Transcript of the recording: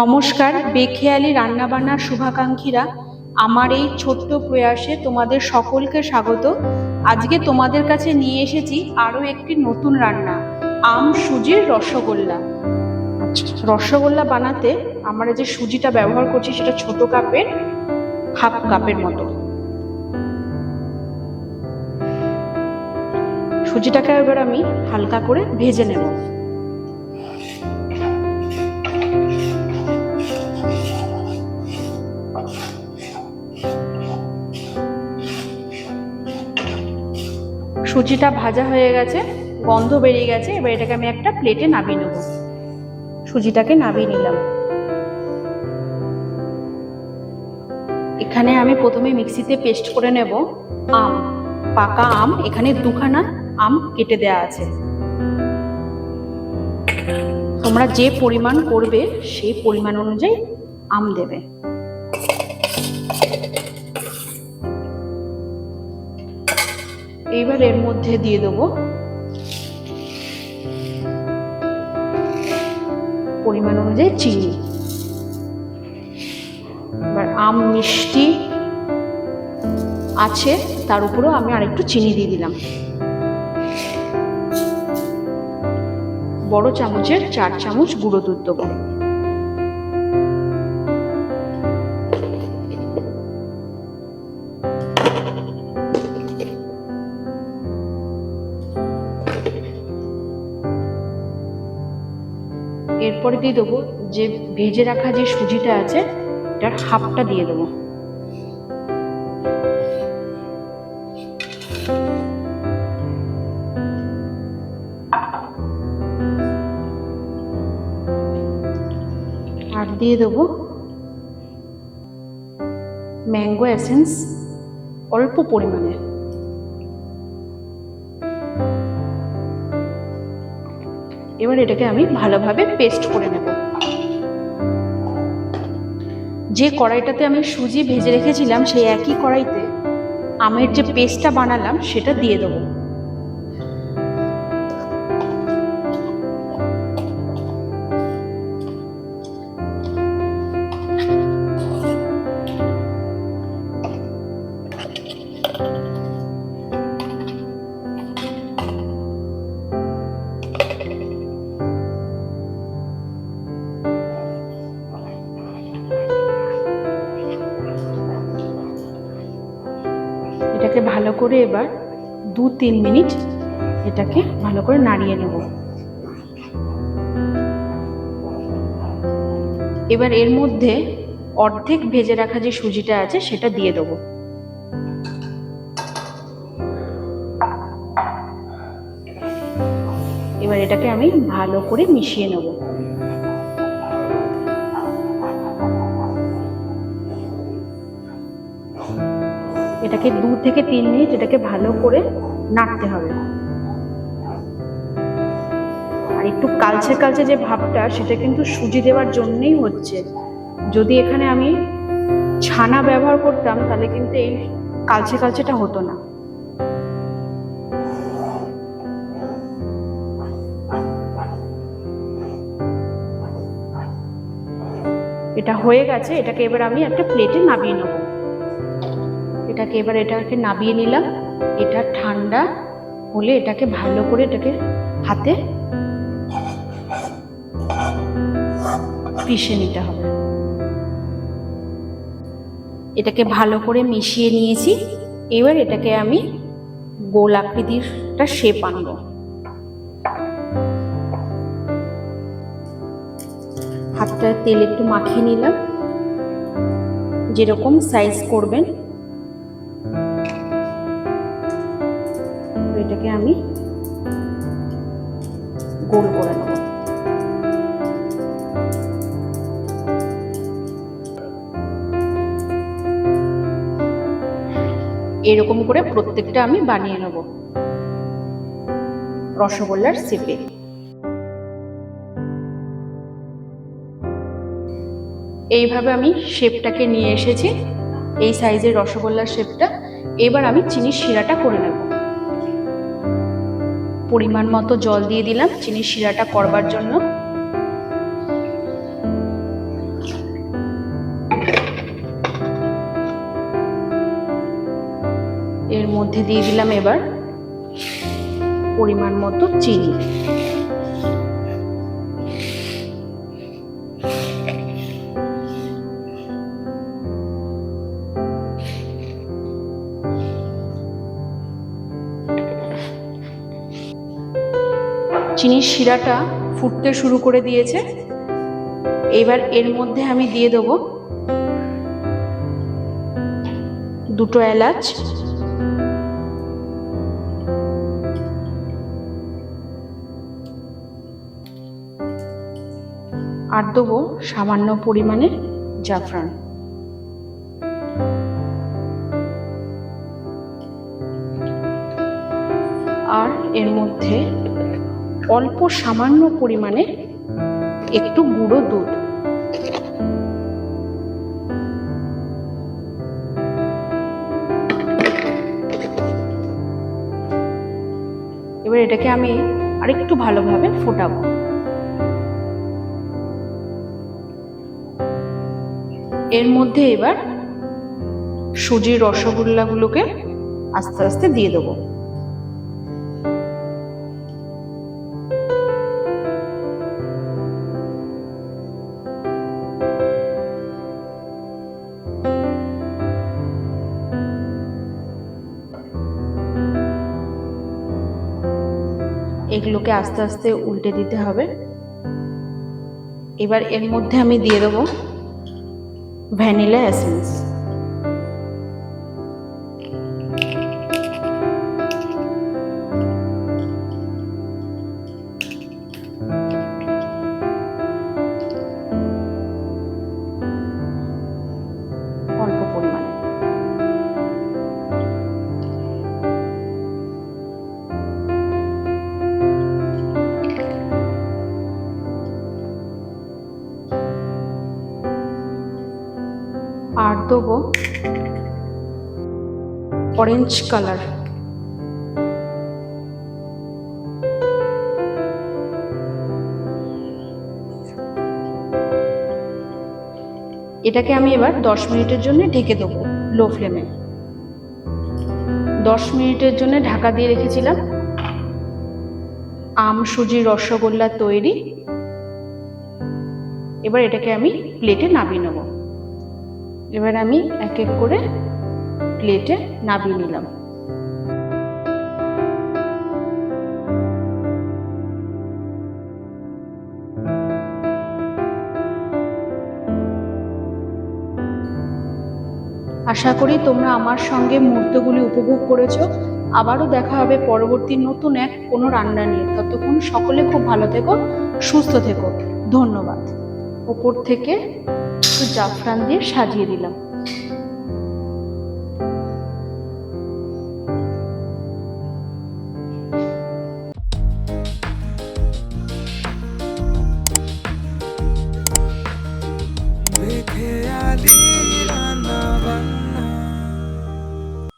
নমস্কার, বেখেয়ালি রান্নাবান্নার শুভাকাঙ্ক্ষীরা, আমার এই ছোট্ট প্রয়াসে তোমাদের সকলকে স্বাগত। আজকে তোমাদের কাছে নিয়ে এসেছি আরও একটি নতুন রান্না, আম সুজির রসগোল্লা। রসগোল্লা বানাতে আমরা যে সুজিটা ব্যবহার করছি সেটা ছোট কাপের, হাফ কাপের মতো। সুজিটাকে এবার আমি হালকা করে ভেজে নেব। সুজিটা ভাজা হয়ে গেছে, গন্ধ বেরিয়ে গেছে, এবার এটাকে আমি একটা প্লেটে নামিয়ে নেব। সুজিটাকে নামিয়ে নিলাম। এখানে আমি প্রথমে মিক্সিতে পেস্ট করে নেব আম, পাকা আম, এখানে দুখানা আম কেটে দেয়া আছে। তোমরা যে পরিমাণ করবে, সেই পরিমাণ অনুযায়ী আম দেবে। এইবার এর মধ্যে দিয়ে দেবো পরিমাণ অনুযায়ী চিনি। এবার আম মিষ্টি আছে, তার উপরেও আমি আরেকটু চিনি দিয়ে দিলাম। বড় চামচের চার চামচ গুঁড়ো দুধ দেবো। এরপরে দিয়ে দেবো যে ভেজে রাখা যে সুজিটা আছে, এটার হাফটা দিয়ে দেবো। আর দিয়ে দেবো ম্যাঙ্গো এসেন্স অল্প পরিমাণে। এবার এটাকে আমি ভালোভাবে পেস্ট করে নেব। যে কড়াইটাতে আমি সুজি ভেজে রেখেছিলাম, সেই একই কড়াইতে আমের যে পেস্টটা বানালাম, সেটা দিয়ে দেবো। এটাকে ভালো করে এবার দু তিন মিনিট এটাকে ভালো করে নাড়িয়ে নেব। এবার এর মধ্যে অর্ধেক ভেজে রাখা যে সুজিটা আছে সেটা দিয়ে দেবো। এবার এটাকে আমি ভালো করে মিশিয়ে নেব। এটাকে দু থেকে তিন মিনিট এটাকে ভালো করে নাড়তে হবে। আর একটু কালচে কালচে যে ভাবটা, সেটা কিন্তু সুজি দেওয়ার জন্যই হচ্ছে। যদি এখানে আমি ছানা ব্যবহার করতাম, তাহলে কিন্তু এই কালচে কালচেটা হতো না। এটা হয়ে গেছে, এটাকে এবার আমি একটা প্লেটে নামিয়ে নেব। এটাকে এবার এটাকে নাবিয়ে নিলাম। এটা ঠান্ডা হলে এটাকে ভালো করে এটাকে হাতে পিষে নিতে হবে। এটাকে ভালো করে মিশিয়ে নিয়েছি। এবার এটাকে আমি গোল আকৃতিরটা শেপ আনব। হাতটা তেল একটু মাখিয়ে নিলাম। যেরকম সাইজ করবেন। এটাকে আমি গোল করে নেব। এরকম করে প্রত্যেকটা আমি বানিয়ে নেব। রসগোল্লার সিপে। এইভাবে আমি শেপটাকে নিয়ে এসেছি। এই সাইজের রসগোল্লার শেপটা। এবার আমি চিনির শিরাটা করে নেব। পরিমাণ মতো জল দিয়ে দিলাম চিনির শিরাটা করবার হ্যাঁ। জন্য। এর মধ্যে দিয়ে দিলাম এবার পরিমাণ মতো চিনি। চিনির শিরাটা ফুটতে শুরু করে দিয়েছে। এবার এর মধ্যে আমি দিয়ে দেবো দুটো এলাচ। আর দেবো সামান্য পরিমাণে জাফরান। আর এর মধ্যে অল্প সামান্য পরিমাণে একটু গুঁড়ো দুধ। এবার এটাকে আমি আরেকটু ভালোভাবে ফোটাবো। এর মধ্যে এবার সুজির রসগোল্লাগুলোকে আস্তে আস্তে দিয়ে দেবো। এগুলোকে আস্তে আস্তে উল্টে দিতে হবে। এবার এর মধ্যে আমি দিয়ে দেবো ভ্যানিলা এসেন্স। দেবো। অরেঞ্জ কালার এটাকে আমি এবার দশ মিনিটের জন্য ঢেকে দেবো লো ফ্লেমে দশ মিনিটের জন্য ঢাকা দিয়ে রেখেছিলাম। আম সুজির রসগোল্লা তৈরি। এবার এটাকে আমি প্লেটে নামিয়ে নেব। এবার আমি এক এক করে প্লেটে নামিয়ে নিলাম। আশা করি তোমরা আমার সঙ্গে মুহূর্তগুলি উপভোগ করেছ। আবারও দেখা হবে পরবর্তী নতুন এক কোনো রান্না নিয়ে। ততক্ষণ সকলে খুব ভালো থেকো, সুস্থ থেকো। ধন্যবাদ। ওপর থেকে একটু জাফরান দিয়ে সাজিয়ে দিলাম।